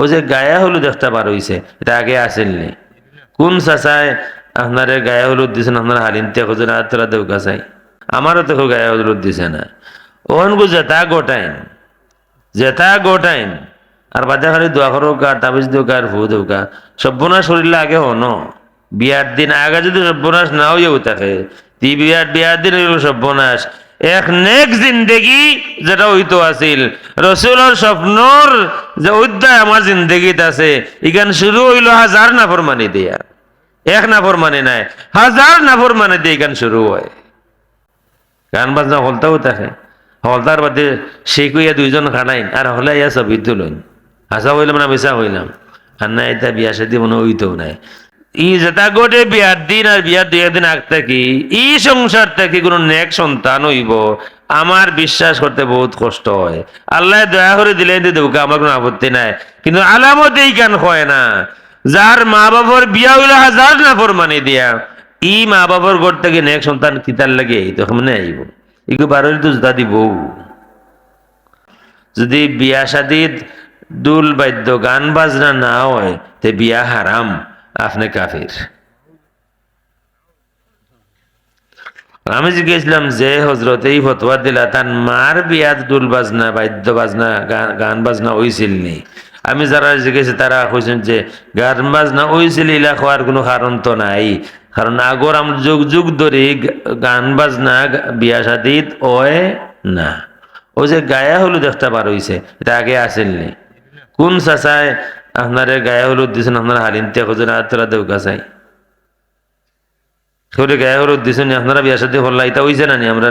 ও যে গায়া হলুদ একটা বার হইছে, এটা আগে আসেননি কোন চাচায় আপনারে গায়ে হলুদ দিছেন আপনার হালিন তে খুঁজে তোরা দেউকা চাই আমারও তো গায়ে হলুদ দিছে না। ওহন গু জেতা গোটাইন। জেতা গোটাইন। আর বাদে খালি দোয়া করো গা তাবিজ আর ভু দেউকা সব্যনাশ শরীরে আগে হন। বিয়ার দিন আগে যদি সব্যনাশ নাও ইয়েও থাকে তি বিয়ার বিয়ার দিন হইল সব্যনাশ। এক নেক্সট জিন্দেগি যেটা হইতো আছিল। রসুলের স্বপ্নর যে অধ্যায় আমার জিন্দগিত আছে ইখান শুরু হইল হাজার নাফর মানি দিয়া। এক নাফর মানে নাই, হাজার নাফর মানে দিয়ে গান শুরু হয়। গান বাজনা হলতাও থাকে। হলতার বাদে সেই কইয়া দুইজন খানাইন, আর হলে ইয়া ছবি তুলইন। হাসা হইলাম না বেচা হইলাম। আর না, এটা বিয়া সাথে মনে হইতেও নাই। ই যেটা গোটে বিয়ার দিন আর বিয়ার দুই একদিন আগ থাকি, ই সংসার থেকে কোনো নেক সন্তান হইব। আমার বিশ্বাস করতে বহুত কষ্ট হয়। আল্লাহ দয়া করে দিলে দেবকে আমার কোনো আপত্তি নাই। কিন্তু আলামত এই গান হয় না। যার মা বাবার বিয়া হইলে হাজার না ফরমানি দিয়া, ই মা বাবার ঘর থেকে নেক সন্তান কিতার লাগে, এই তো মনে আইব। ইগু বারোই তো জুতা দিব। যদি বিয়া শাদিত দুল বাদ্য গান বাজনা না হয়, তে বিয়া হারাম, আপনি কাফির। আমি জিজ্ঞেসলাম যে হজরত এই ফতোয়া দিলা, তার মার বিয়াত দুল বাজনা, বাদ্য বাজনা, গান বাজনা হইছিল নি? আমি যারা জিজ্ঞেসি, তারা কইছেন যে, গান বাজনা হইছিল ইলা হওয়ার কোনো কারণ তো নাই। কারণ আগর আমরা যুগ যুগ ধরে গান বাজনা বিয়া শাদিত ওয় না। ও যে গায়া হলুদ একটা বার হইছে, এটা আগে আসেননি কোন চাচায় আপনারে গায়ে হলুদ দিছেন, আপনার হালিন তে খুঁজে তোরা দেউকা চাই। সেগুলো গায়ে হলুদ দিছে নি, আপনারা বিয়া সাথে হল্লা এটা হইছে না নি? আমরা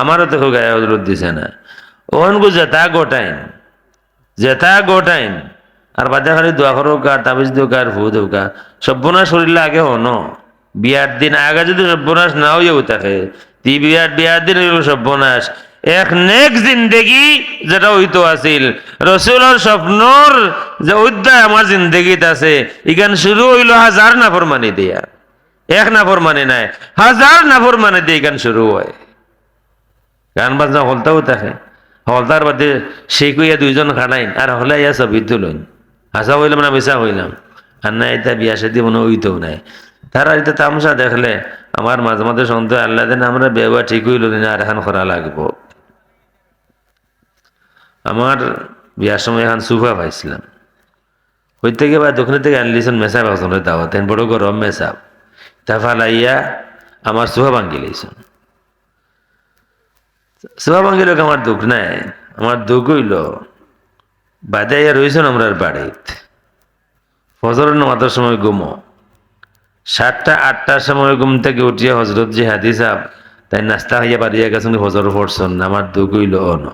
আমারও তো কেউ গায়ে হলুদ দিছে না। ওহন গু জেতা গোটাইন জেতা গোটাইন। আর বাদে খালি দোয়া করো গা, তাবিজ দেউকা আর ভু দেউকা সব্যনাশ শরীরে আগে হন। বিয়ার দিন আগে যদি সব্যনাশ নাও ইয়েও থাকে তি বিয়ার বিয়ার দিন হইল সব্যনাশ এক নেক্সট জিন্দেগি যেটা হইতো আছিল। রসুলের স্বপ্নর যে অধ্যায় আমার জিন্দগিত আছে ইখান শুরু হইল হাজার নাফর মানি দিয়া। এক নাফর মানে নাই, হাজার নাফর মানে দিয়ে গান শুরু হয়। গান বাজনা হলতাও থাকে। হলতার বাদে সেই কইয়া দুইজন খানাইন, আর হলে ইয়া ছবি তুলইন হাসা হইলাম না বেচা হইলাম। আর না, এটা বিয়া সাথে মনে হইতেও নাই। তারা এটা তামসা দেখলে আমার মাঝে মাঝে সন্দেহ, আল্লাহ দেন আমরা বেবা ঠিক হইল না আর এখন করা লাগবো। আমার বিয়ার সময় এখন সুফা পাইছিলাম। ওই থেকে বা দক্ষিণ থেকে আনলিছেন মেসাব এখন দাওয়াত বড় গরম মেসাব তা ফালাইয়া আমার সোহা ভাঙ্গি লইছেন সোহা ভাঙ্গিল আমার দুঃখ নাই? আমার দুঃখ হইল, বাদাইয়া রয়েছেন আমরা বাড়িত। ফজরের নামাজের সময় ঘুমো। সাতটা, আটটার সময় ঘুম থেকে উঠিয়া হজরত যে হাদি সাহ তাই নাস্তা হইয়া বাড়িয়া গেছেন, ফজর পড়ছেন, আমার দুঃখ হইল অন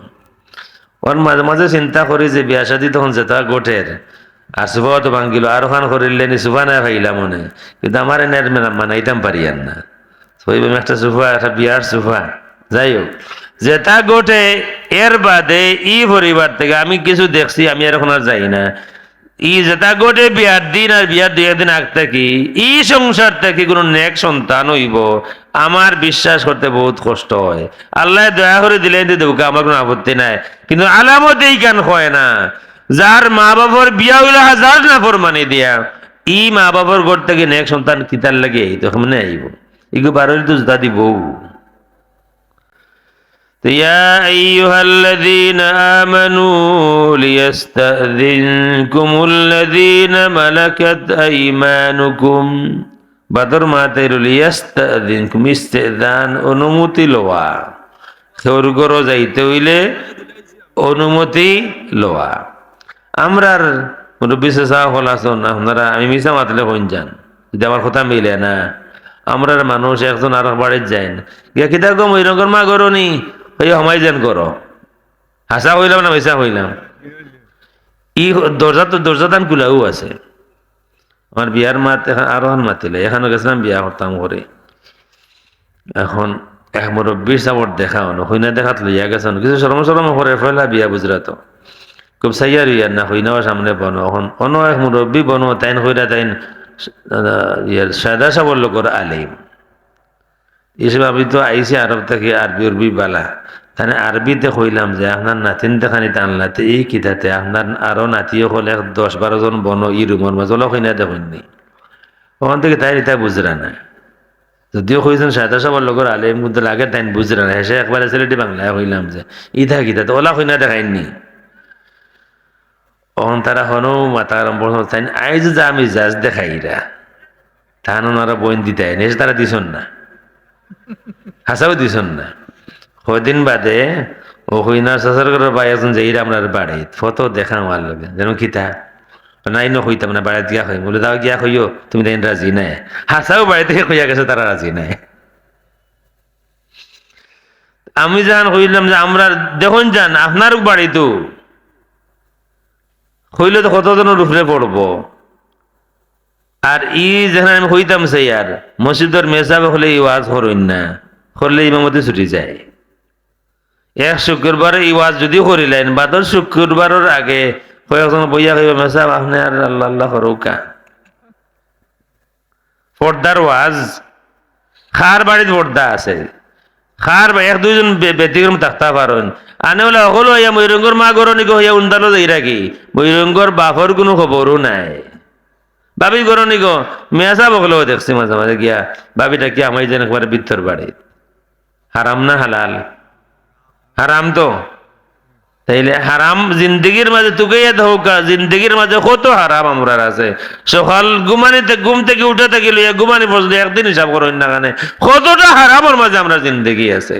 ওর মাঝে মাঝে চিন্তা করি যে বিয়া শাদি তখন যেটা গোটের আর সুফাও তো ভাঙ্গিল, আর ওখান করিলে নি সুফা না ভাইলাম মনে। কিন্তু আমার এনে মানাইতাম পারি আর না। ওইভাবে একটা সুফা একটা বিয়ার সুফা যাই হোক, যেটা গোটে এর বাদে ই পরিবার থেকে আমি কিছু দেখছি, আমি আর এখন আর যাই না। ই যেটা গোটে বিয়ার দিন আর বিয়ার দুই একদিন আগ থাকি, ই সংসার থেকে কোনো নেক সন্তান হইব, আমার বিশ্বাস করতে বহুত কষ্ট হয়। আল্লাহ দয়া করে দিলে দেবকে, আমার কোনো আপত্তি নাই। কিন্তু আলামত এই গান হয় না। যার মা বাবার বিয়া হইলে হাজার না ফরমানি দিয়া ই মা বাবার ঘর থেকে নেক সন্তান কিতার লাগে এই তো মানে আইব ইগু বারোই তো জুতা দিব يا أيها الذين آمنوا ليستأذنكم الذين ملكت أيمانكم বাদর মাতের লিয়াস্তাদিনকুম ইস্তেদান অনুমতি লওয়া স্বর্গর যাইতে হইলে অনুমতি লওয়া আমরার মুরব্বী চেষা হল আসন, আপনারা, আমি মিশা মাতলে কইন যান। যদি আমার কথা মিলে না, আমরার মানুষ একজন আর বাড়ির যাইন। গিয়া কিতা ওই রকম মা করনি ওই সময় যেন করো। হাসা হইলাম না মিশা হইলাম। ই দরজা তো, দরজা দান কুলাও আছে। আমার বিয়ার মাত, এখন আরও হান মাতিলে, এখানে গেছিলাম বিয়া করতাম করে এখন এক মুরব্বীর সাবর দেখা হলো হইনা দেখাত লইয়া গেছেন। কিছু সরম সরম করে ফেলা বিয়া বুঝরা তো খুব সাইয়ার ইয়ার না হইনাও সামনে বনো। এখন অন্য এক মুরব্বী বনো, তাইন হইরা তাইন ইয়ার সাদা সাবর লোকর আলিম। এসব আমি তো আইসি আরব থেকে আরবি উরবি বালা। তাহলে আরবিতে কইলাম যে আপনার নাতিন দেখানি টানলাতে এই কিতাতে আপনার আরও নাতিও হলে দশ বারো জন বন, ই রুমের ওলা কইনা দেখেননি। ওখান থেকে তাই এটা বুঝরা না। যদিও কইছেন সাদা সবার লগর আলে মধ্যে লাগে তাই বুঝরা না। হেসে একবার ছেলেটি বাংলায় কইলাম যে ইথা কিতাতে ওলা কইনা দেখাইনি অহন তারা হনো মাতা আরম্ভ তাই আইজ যে আমি জাজ দেখাইরা তাহান ওনারা বইন দিতে আইন এসে তারা দিছন না। হাসাও দিছন না। কদিন বাদে ও হইনার সাসার করে বাই একজন যাই আপনার বাড়ি ফটো দেখা আমার লগে। যেন কিতা নাই ন হইতাম না বাড়িতে গিয়া হই বলে দাও গিয়া হইও, তুমি তাই রাজি নাই। হাসাও বাড়িতে হইয়া গেছে তারা রাজি নাই। আমি যখন হইলাম যে আমরা দেখুন যান আপনার বাড়ি তো হইলে তো কতজনের উপরে পড়ব? আর ই যেখানে আমি হইতাম সেই আর, মসজিদের মেসাবে হলে ই ওয়াজ হরইন না, করলে ইমামতি ছুটি যায়। এক শুক্রবারে ই ওয়াজ যদি করিলেন বাদর শুক্রবারের আগে কয়েকজন বইয়া কইব মেসাব আপনি আর আল্লাহ আল্লাহ করৌকা পর্দার ওয়াজ, খার বাড়িতে পর্দা আছে। খার বা এক দুইজন ব্যতিক্রম থাকতে পারেন আনে বলে সকলো হইয়া ময়ূরঙ্গর মা গরণিক হইয়া উন্দালো যাই রাখি ময়ূরঙ্গর বাপর কোনো খবরও নাই বাবি গরণিক মেয়াসা বকলেও দেখছি মাঝে মাঝে গিয়া বাবিটা কি আমার যেন একবারে বিত্তর বাড়ি হারাম না হালাল হারাম তো তাইলে হারাম জিন্দগির মাঝে তুকেইয়া ধোকা জিন্দগির মাঝে কত হারাম আমরা আছে। সকাল গুমানিতে ঘুম থেকে উঠে থাকি লইয়া গুমানি পর্যন্ত একদিন হিসাব করেন না কানে। কতটা হারামের মাঝে আমরা জিন্দগি আছে।